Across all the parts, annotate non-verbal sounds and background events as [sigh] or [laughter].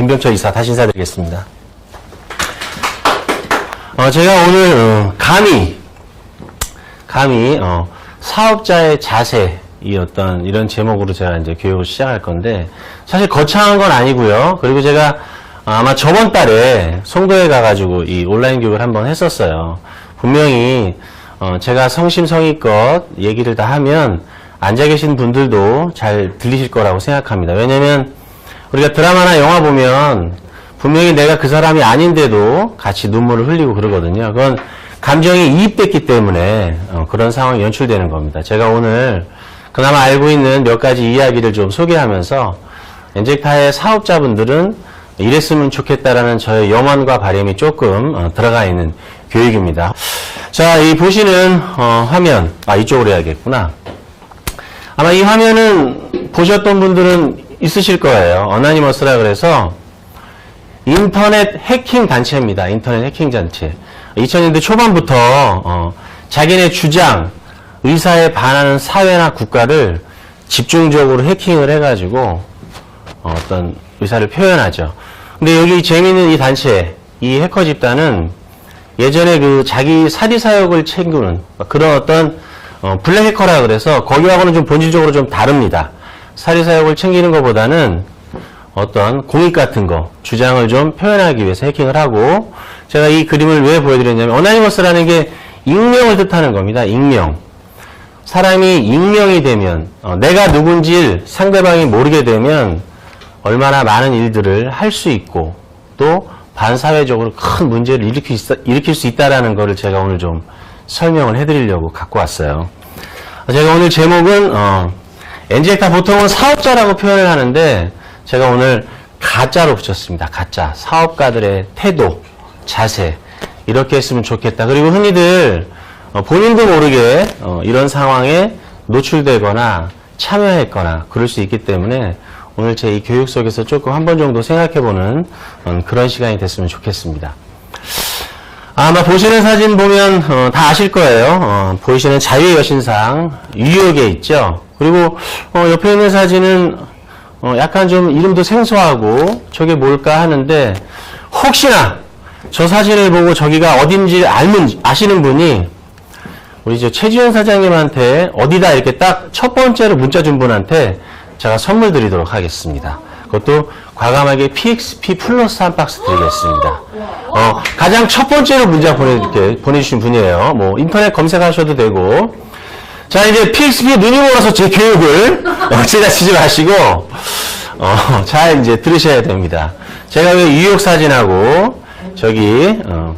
김병철 이사 다시 인사드리겠습니다. 어, 제가 오늘 어, 감히 감히 어, 사업자의 자세 이 어떤 이런 제목으로 제가 이제 교육을 시작할 건데 사실 거창한 건 아니고요. 그리고 제가 아마 저번 달에 송도에 가가지고 이 온라인 교육을 한번 했었어요. 분명히 어, 제가 성심성의껏 얘기를 다 하면 앉아 계신 분들도 잘 들리실 거라고 생각합니다. 왜냐면 우리가 드라마나 영화 보면 분명히 내가 그 사람이 아닌데도 같이 눈물을 흘리고 그러거든요. 그건 감정이 이입됐기 때문에 어, 그런 상황이 연출되는 겁니다. 제가 오늘 그나마 알고 있는 몇 가지 이야기를 좀 소개하면서 엔젝타의 사업자분들은 이랬으면 좋겠다라는 저의 염원과 바람이 조금 어, 들어가 있는 교육입니다. 자, 이 보시는 어, 화면, 아 이쪽으로 해야겠구나. 아마 이 화면은 보셨던 분들은 있으실 거예요. 어나니머스라 그래서 인터넷 해킹 단체입니다. 인터넷 해킹 단체. 2000년대 초반부터 어, 자기네 주장, 의사에 반하는 사회나 국가를 집중적으로 해킹을 해가지고 어, 떤 의사를 표현하죠. 근데 여기 재미있는 이 단체, 이 해커 집단은 예전에 그 자기 사리 사역을 챙기는 그런 어떤 어, 블랙 해커라 그래서 거기하고는 좀 본질적으로 좀 다릅니다. 사리 사역을 챙기는 것보다는 어떤 공익 같은 거 주장을 좀 표현하기 위해서 해킹을 하고 제가 이 그림을 왜 보여드렸냐면 어나니머스라는 게 익명을 뜻하는 겁니다. 익명. 사람이 익명이 되면 어, 내가 누군지 상대방이 모르게 되면 얼마나 많은 일들을 할 수 있고 또 반사회적으로 큰 문제를 일으킬, 수, 일으킬 수 있다라는 것을 제가 오늘 좀 설명을 해드리려고 갖고 왔어요. 제가 오늘 제목은 어, 엔젤타 보통은 사업자라고 표현을 하는데 제가 오늘 가짜로 붙였습니다. 가짜 사업가들의 태도, 자세 이렇게 했으면 좋겠다. 그리고 흔히들 어, 본인도 모르게 어, 이런 상황에 노출되거나 참여했거나 그럴 수 있기 때문에 오늘 제 이 교육 속에서 조금 한 번 정도 생각해보는 어, 그런 시간이 됐으면 좋겠습니다. 아마 보시는 사진 보면 어, 다 아실 거예요. 어, 보이시는 자유의 여신상 뉴욕에 있죠. 그리고 어, 옆에 있는 사진은 어, 약간 좀 이름도 생소하고 저게 뭘까 하는데 혹시나 저 사진을 보고 저기가 어딘지 알면 아시는 분이 우리 저 최지현 사장님한테 어디다 이렇게 딱 첫 번째로 문자 준 분한테 제가 선물 드리도록 하겠습니다. 그것도 과감하게 PXP 플러스 한 박스 드리겠습니다. 어, 가장 첫 번째로 문자 보내, 보내주신 분이에요. 뭐, 인터넷 검색하셔도 되고. 자, 이제 PXP 눈이 멀어서 제 교육을 [laughs] 어, 지나치지 마시고, 어, 잘 이제 들으셔야 됩니다. 제가 왜 뉴욕 사진하고, 저기, 어,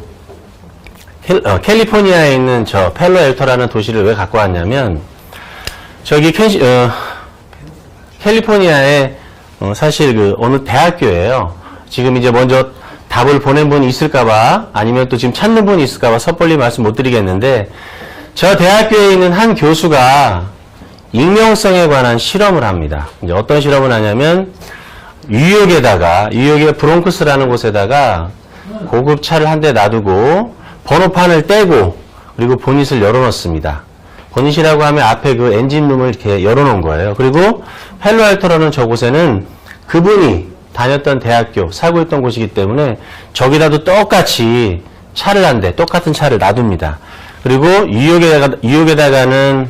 캘, 캘리포니아에 있는 저 펠로엘터라는 도시를 왜 갖고 왔냐면, 저기 캔시, 어, 캘리포니아에 어, 사실 그 어느 대학교예요. 지금 이제 먼저 답을 보낸 분이 있을까봐 아니면 또 지금 찾는 분이 있을까봐 섣불리 말씀 못 드리겠는데 저 대학교에 있는 한 교수가 익명성에 관한 실험을 합니다. 이제 어떤 실험을 하냐면 뉴욕에다가 뉴욕의 브롱크스라는 곳에다가 고급 차를 한 대 놔두고 번호판을 떼고 그리고 보닛을 열어놓습니다. 보닛이라고 하면 앞에 그 엔진룸을 이렇게 열어놓은 거예요. 그리고 펠로알토라는 저곳에는 그분이 다녔던 대학교, 살고 있던 곳이기 때문에 저기라도 똑같이 차를 한 대, 똑같은 차를 놔둡니다. 그리고 유역에다가, 유역에다가는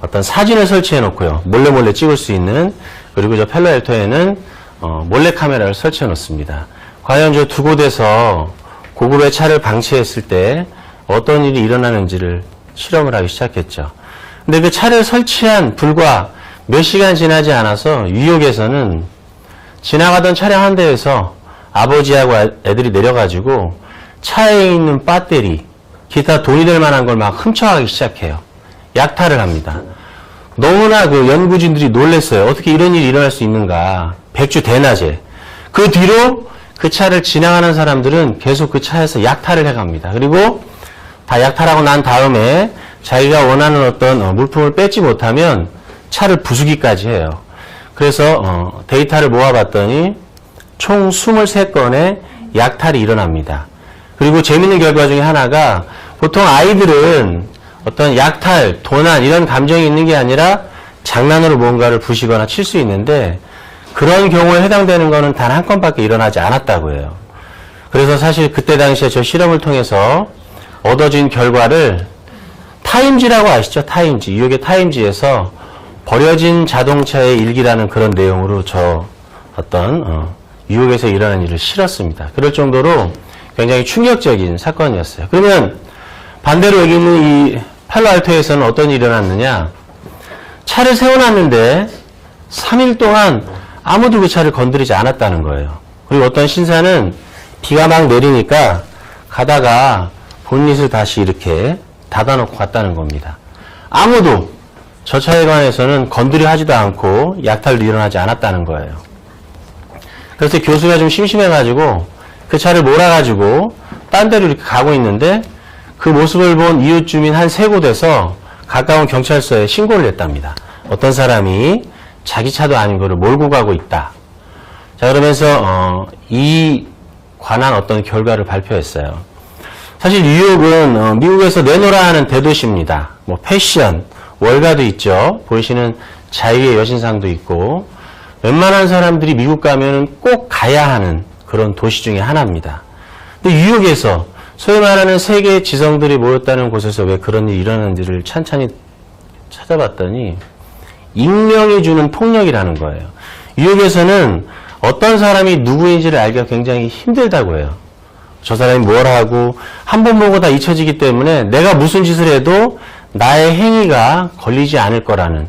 어떤 사진을 설치해 놓고요. 몰래 몰래 찍을 수 있는, 그리고 저 펠로알토에는 어, 몰래 카메라를 설치해 놓습니다. 과연 저 두 곳에서 고급의 차를 방치했을 때 어떤 일이 일어나는지를 실험을 하기 시작했죠. 근데 그 차를 설치한 불과 몇 시간 지나지 않아서 뉴욕에서는 지나가던 차량 한 대에서 아버지하고 애들이 내려가지고 차에 있는 배터리, 기타 돈이 될 만한 걸 막 훔쳐가기 시작해요. 약탈을 합니다. 너무나 그 연구진들이 놀랬어요. 어떻게 이런 일이 일어날 수 있는가. 백주 대낮에. 그 뒤로 그 차를 지나가는 사람들은 계속 그 차에서 약탈을 해갑니다. 그리고 다 약탈하고 난 다음에 자기가 원하는 어떤 어, 물품을 뺏지 못하면 차를 부수기까지 해요. 그래서 어, 데이터를 모아봤더니 총 23건의 약탈이 일어납니다. 그리고 재밌는 결과 중에 하나가 보통 아이들은 어떤 약탈, 도난 이런 감정이 있는 게 아니라 장난으로 뭔가를 부시거나 칠 수 있는데 그런 경우에 해당되는 거는 단 한 건밖에 일어나지 않았다고 해요. 그래서 사실 그때 당시에 저 실험을 통해서 얻어진 결과를 타임지라고 아시죠? 타임지. 뉴욕의 타임지에서 버려진 자동차의 일기라는 그런 내용으로 저 어떤 어, 뉴욕에서 일어난 일을 실었습니다. 그럴 정도로 굉장히 충격적인 사건이었어요. 그러면 반대로 여기 있는 이 팔로알토에서는 어떤 일이 일어났느냐? 차를 세워놨는데 3일 동안 아무도 그 차를 건드리지 않았다는 거예요. 그리고 어떤 신사는 비가 막 내리니까 가다가 본닛을 다시 이렇게 닫아놓고 갔다는 겁니다. 아무도 저 차에 관해서는 건드려 하지도 않고 약탈도 일어나지 않았다는 거예요. 그래서 교수가 좀 심심해가지고 그 차를 몰아가지고 딴 데로 이렇게 가고 있는데 그 모습을 본 이웃 주민 한 세 곳에서 가까운 경찰서에 신고를 했답니다. 어떤 사람이 자기 차도 아닌 거를 몰고 가고 있다. 자, 그러면서, 어, 이 관한 어떤 결과를 발표했어요. 사실 뉴욕은 어, 미국에서 내노라 하는 대도시입니다. 뭐 패션, 월가도 있죠. 보이시는 자유의 여신상도 있고 웬만한 사람들이 미국 가면 꼭 가야 하는 그런 도시 중에 하나입니다. 근데 뉴욕에서 소위 말하는 세계의 지성들이 모였다는 곳에서 왜 그런 일이 일어나는지를 찬찬히 찾아봤더니 익명이 주는 폭력이라는 거예요. 뉴욕에서는 어떤 사람이 누구인지를 알기가 굉장히 힘들다고 해요. 저 사람이 뭘 하고 한 번 보고 다 잊혀지기 때문에 내가 무슨 짓을 해도 나의 행위가 걸리지 않을 거라는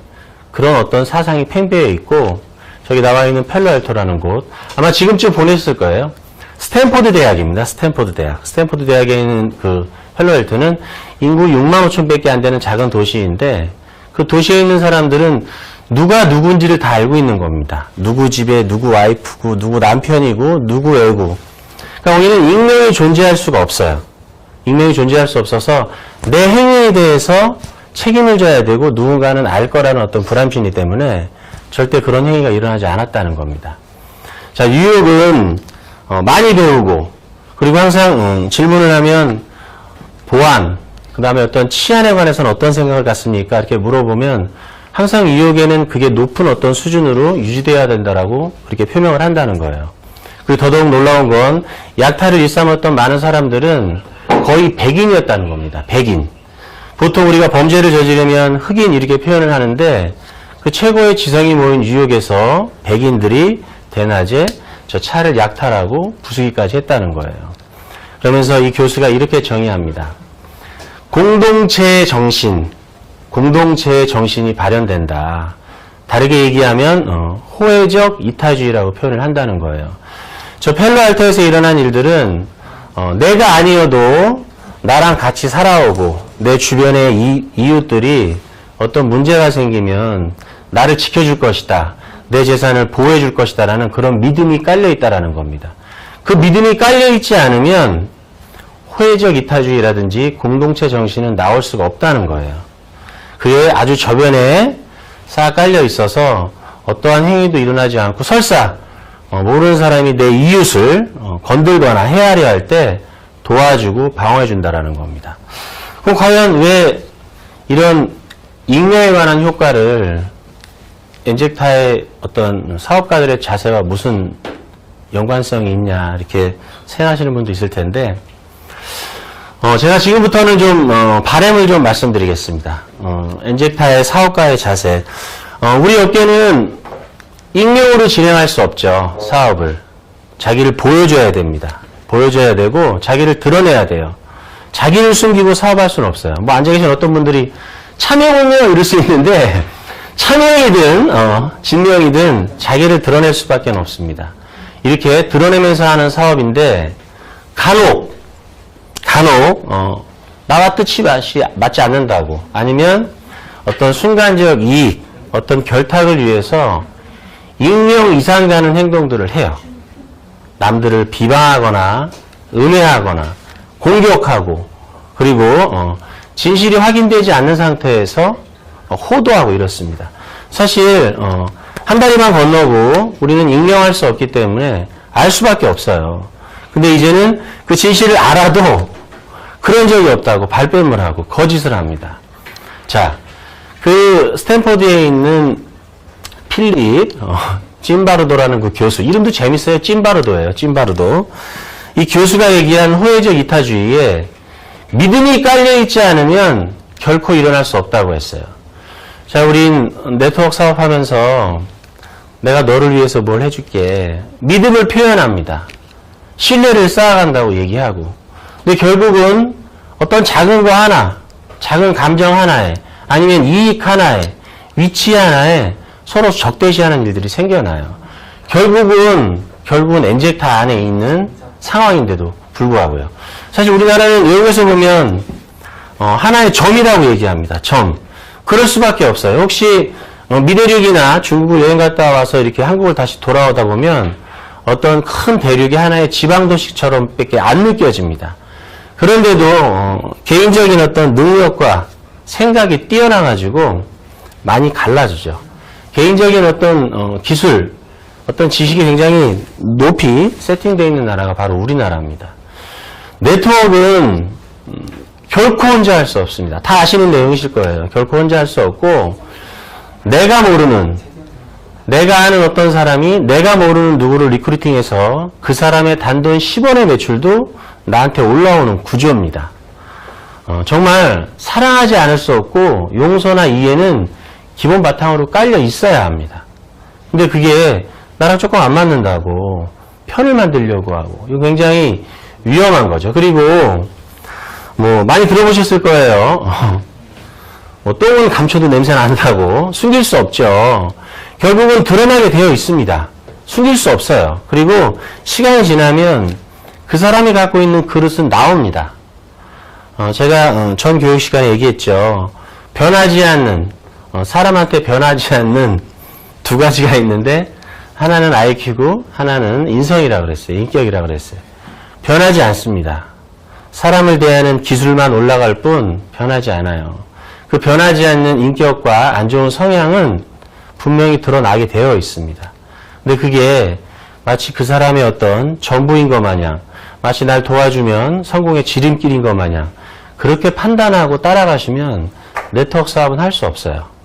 그런 어떤 사상이 팽배해 있고 저기 나와 있는 펠로알토라는 곳 아마 지금쯤 보냈을 거예요. 스탠포드 대학입니다. 스탠포드 대학. 스탠포드 대학에 있는 그 펠로알토는 인구 6만 5천 밖에 안 되는 작은 도시인데 그 도시에 있는 사람들은 누가 누군지를 다 알고 있는 겁니다. 누구 집에 누구 와이프고 누구 남편이고 누구 애고 그러니까 우리는 익명이 존재할 수가 없어요. 익명이 존재할 수 없어서 내 행위에 대해서 책임을 져야 되고 누군가는 알 거라는 어떤 불안심이 때문에 절대 그런 행위가 일어나지 않았다는 겁니다. 자, 뉴욕은 어, 많이 배우고 그리고 항상 음, 질문을 하면 보안, 그 다음에 어떤 치안에 관해서는 어떤 생각을 갖습니까? 이렇게 물어보면 항상 뉴욕에는 그게 높은 어떤 수준으로 유지되어야 된다라고 그렇게 표명을 한다는 거예요. 그리고 더더욱 놀라운 건 약탈을 일삼았던 많은 사람들은 거의 백인이었다는 겁니다. 백인. 보통 우리가 범죄를 저지르면 흑인 이렇게 표현을 하는데 그 최고의 지성이 모인 뉴욕에서 백인들이 대낮에 저 차를 약탈하고 부수기까지 했다는 거예요. 그러면서 이 교수가 이렇게 정의합니다. 공동체의 정신, 공동체의 정신이 발현된다. 다르게 얘기하면 어, 호혜적 이타주의라고 표현을 한다는 거예요. 저 펠로알토에서 일어난 일들은 어, 내가 아니어도 나랑 같이 살아오고 내 주변의 이, 이웃들이 어떤 문제가 생기면 나를 지켜줄 것이다. 내 재산을 보호해 줄 것이다. 라는 그런 믿음이 깔려 있다라는 겁니다. 그 믿음이 깔려 있지 않으면 호혜적 이타주의라든지 공동체 정신은 나올 수가 없다는 거예요. 그에 아주 저변에 싹 깔려 있어서 어떠한 행위도 일어나지 않고 설사 어, 모르는 사람이 내 이웃을 어, 건들거나 해하려 할 때 도와주고 방어해 준다라는 겁니다. 그럼 과연 왜 이런 익명에 관한 효과를 엔젝타의 어떤 사업가들의 자세와 무슨 연관성이 있냐 이렇게 생각하시는 분도 있을 텐데 어, 제가 지금부터는 좀 어, 바램을 좀 말씀드리겠습니다. 어, 엔젝타의 사업가의 자세. 어, 우리 업계는 익명으로 진행할 수 없죠. 사업을. 자기를 보여줘야 됩니다. 보여줘야 되고 자기를 드러내야 돼요. 자기를 숨기고 사업할 수는 없어요. 뭐 앉아 계신 어떤 분들이 차명은요 이럴 수 있는데 [laughs] 차명이든 어, 진명이든 자기를 드러낼 수밖에 없습니다. 이렇게 드러내면서 하는 사업인데 간혹 간혹 어, 나와 뜻이 맞지, 맞지 않는다고 아니면 어떤 순간적 이익 어떤 결탁을 위해서 익명 이상 가는 행동들을 해요. 남들을 비방하거나 음해하거나 공격하고 그리고 어, 진실이 확인되지 않는 상태에서 어, 호도하고 이렇습니다. 사실 어, 한 다리만 건너고 우리는 익명할 수 없기 때문에 알 수밖에 없어요. 근데 이제는 그 진실을 알아도 그런 적이 없다고 발뺌을 하고 거짓을 합니다. 자, 그 스탠퍼드에 있는 필립 어, 찐바르도라는 그 교수. 이름도 재밌어요. 찐바르도예요. 찐바르도. 이 교수가 얘기한 호혜적 이타주의에 믿음이 깔려있지 않으면 결코 일어날 수 없다고 했어요. 자, 우린 네트워크 사업하면서 내가 너를 위해서 뭘 해줄게. 믿음을 표현합니다. 신뢰를 쌓아간다고 얘기하고. 근데 결국은 어떤 작은 거 하나, 작은 감정 하나에, 아니면 이익 하나에, 위치 하나에 서로 적대시하는 일들이 생겨나요. 결국은, 결국은 엔젝타 안에 있는 상황인데도 불구하고요. 사실 우리나라는 외국에서 보면, 어, 하나의 점이라고 얘기합니다. 점. 그럴 수밖에 없어요. 혹시 어, 미대륙이나 중국을 여행 갔다 와서 이렇게 한국을 다시 돌아오다 보면 어떤 큰 대륙이 하나의 지방도시처럼 밖에 안 느껴집니다. 그런데도 어, 개인적인 어떤 능력과 생각이 뛰어나가지고 많이 갈라지죠. 개인적인 어떤 어, 기술, 어떤 지식이 굉장히 높이 세팅되어 있는 나라가 바로 우리나라입니다. 네트워크는 음, 결코 혼자 할 수 없습니다. 다 아시는 내용이실 거예요. 결코 혼자 할 수 없고 내가 모르는 내가 아는 어떤 사람이 내가 모르는 누구를 리크루팅해서 그 사람의 단돈 10원의 매출도 나한테 올라오는 구조입니다. 어, 정말 사랑하지 않을 수 없고 용서나 이해는 기본 바탕으로 깔려 있어야 합니다. 근데 그게 나랑 조금 안 맞는다고 편을 만들려고 하고 이거 굉장히 위험한 거죠. 그리고 뭐 많이 들어보셨을 거예요. [laughs] 뭐 똥은 감춰도 냄새 난다고 숨길 수 없죠. 결국은 드러나게 되어 있습니다. 숨길 수 없어요. 그리고 시간이 지나면 그 사람이 갖고 있는 그릇은 나옵니다. 어, 제가 어, 전 교육 시간에 얘기했죠. 변하지 않는 어, 사람한테 변하지 않는 두 가지가 있는데 하나는 IQ고 하나는 인성이라 그랬어요. 인격이라 그랬어요. 변하지 않습니다. 사람을 대하는 기술만 올라갈 뿐 변하지 않아요. 그 변하지 않는 인격과 안 좋은 성향은 분명히 드러나게 되어 있습니다. 근데 그게 마치 그 사람의 어떤 전부인 것 마냥, 마치 날 도와주면 성공의 지름길인 것 마냥, 그렇게 판단하고 따라가시면 네트워크 사업은 할 수 없어요.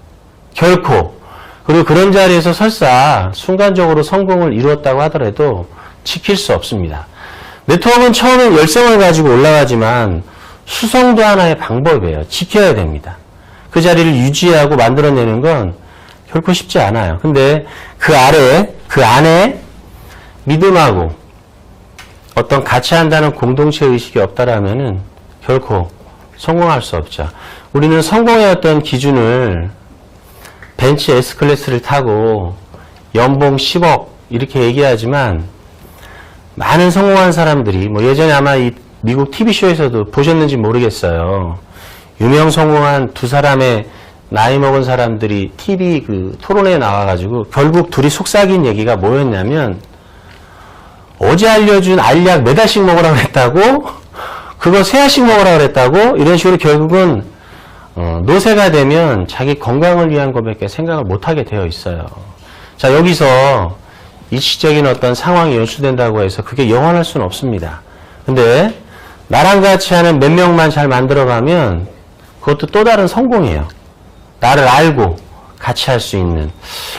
결코. 그리고 그런 자리에서 설사 순간적으로 성공을 이루었다고 하더라도 지킬 수 없습니다. 네트워크는 처음엔 열성을 가지고 올라가지만 수성도 하나의 방법이에요. 지켜야 됩니다. 그 자리를 유지하고 만들어내는 건 결코 쉽지 않아요. 근데 그 아래, 그 안에 믿음하고 어떤 같이 한다는 공동체 의식이 없다라면은 결코 성공할 수 없죠. 우리는 성공의 어떤 기준을 벤츠 S클래스를 타고 연봉 10억 이렇게 얘기하지만 많은 성공한 사람들이 뭐 예전에 아마 이 미국 TV쇼에서도 보셨는지 모르겠어요. 유명 성공한 두 사람의 나이 먹은 사람들이 TV 그 토론에 나와가지고 결국 둘이 속삭인 얘기가 뭐였냐면 어제 알려준 알약 몇 알씩 먹으라고 했다고 그거 세 알씩 먹으라고 그랬다고 이런 식으로 결국은 어, 노세가 되면 자기 건강을 위한 것밖에 생각을 못하게 되어 있어요. 자 여기서 일시적인 어떤 상황이 연출된다고 해서 그게 영원할 수는 없습니다. 근데 나랑 같이 하는 몇 명만 잘 만들어가면 그것도 또 다른 성공이에요. 나를 알고 같이 할 수 있는.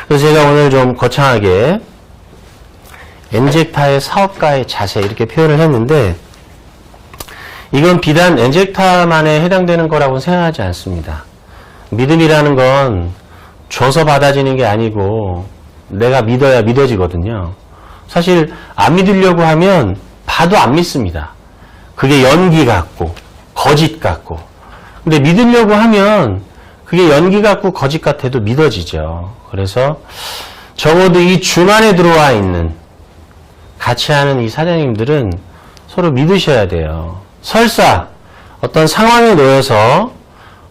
그래서 제가 오늘 좀 거창하게 엔젝타의 사업가의 자세 이렇게 표현을 했는데 이건 비단 엔젝타만에 해당되는 거라고 생각하지 않습니다. 믿음이라는 건 줘서 받아지는 게 아니고 내가 믿어야 믿어지거든요. 사실 안 믿으려고 하면 봐도 안 믿습니다. 그게 연기 같고 거짓 같고 근데 믿으려고 하면 그게 연기 같고 거짓 같아도 믿어지죠. 그래서 적어도 이 주만에 들어와 있는 같이 하는 이 사장님들은 서로 믿으셔야 돼요. 설사 어떤 상황에 놓여서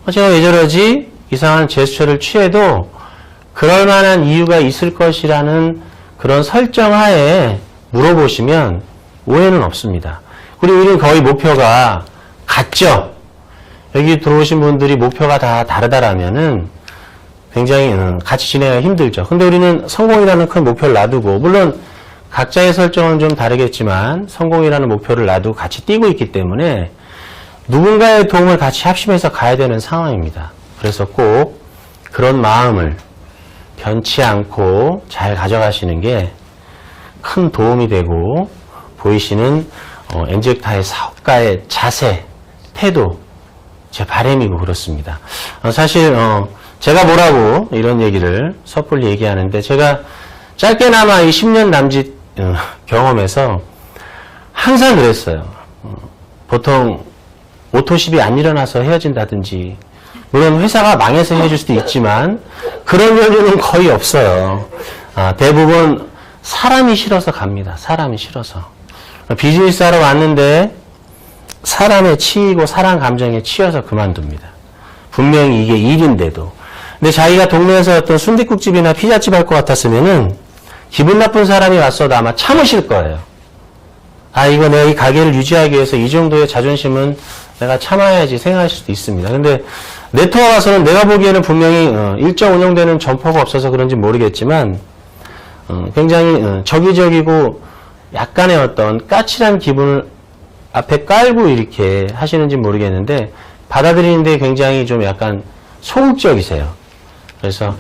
어, 제가 왜 저러지? 이상한 제스처를 취해도 그럴 만한 이유가 있을 것이라는 그런 설정하에 물어보시면 오해는 없습니다. 그리고 우리는 거의 목표가 같죠? 여기 들어오신 분들이 목표가 다 다르다라면은 굉장히 음, 같이 지내기가 힘들죠. 근데 우리는 성공이라는 큰 목표를 놔두고, 물론 각자의 설정은 좀 다르겠지만, 성공이라는 목표를 놔두고 같이 뛰고 있기 때문에 누군가의 도움을 같이 합심해서 가야 되는 상황입니다. 그래서 꼭 그런 마음을 변치 않고 잘 가져가시는 게 큰 도움이 되고 보이시는 어, 엔젝타의 사업가의 자세, 태도, 제 바람이고 그렇습니다. 어, 사실 어, 제가 뭐라고 이런 얘기를 섣불리 얘기하는데 제가 짧게나마 이 10년 남짓 어, 경험에서 항상 그랬어요. 어, 보통 오토십이 안 일어나서 헤어진다든지 물론 회사가 망해서 헤어질 수도 있지만 그런 경우는 거의 없어요. 아, 대부분 사람이 싫어서 갑니다. 사람이 싫어서 비즈니스 하러 왔는데 사람에 치이고 사람 감정에 치여서 그만둡니다. 분명히 이게 일인데도. 근데 자기가 동네에서 어떤 순댓국집이나 피자집 할 것 같았으면은 기분 나쁜 사람이 왔어도 아마 참으실 거예요. 아, 이거 내가 이 가게를 유지하기 위해서 이 정도의 자존심은 내가 참아야지 생각하실 수도 있습니다. 근데 네트워크 와서는 내가 보기에는 분명히 어, 일정 운영되는 점포가 없어서 그런지 모르겠지만 어, 굉장히 어, 적이적이고 약간의 어떤 까칠한 기분을 앞에 깔고 이렇게 하시는지 모르겠는데 받아들이는데 굉장히 좀 약간 소극적이세요. 그래서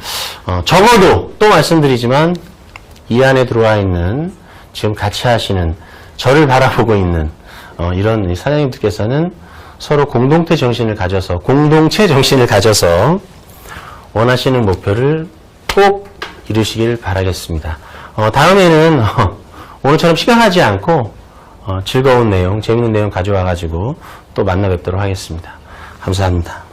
어, 적어도 또 말씀드리지만 이 안에 들어와 있는 지금 같이 하시는 저를 바라보고 있는 어, 이런 이 사장님들께서는 서로 공동체 정신을 가져서 공동체 정신을 가져서 원하시는 목표를 꼭 이루시길 바라겠습니다. 어, 다음에는 어, 오늘처럼 시간 하지 않고 어, 즐거운 내용, 재밌는 내용 가져와 가지고 또 만나 뵙도록 하겠습니다. 감사합니다.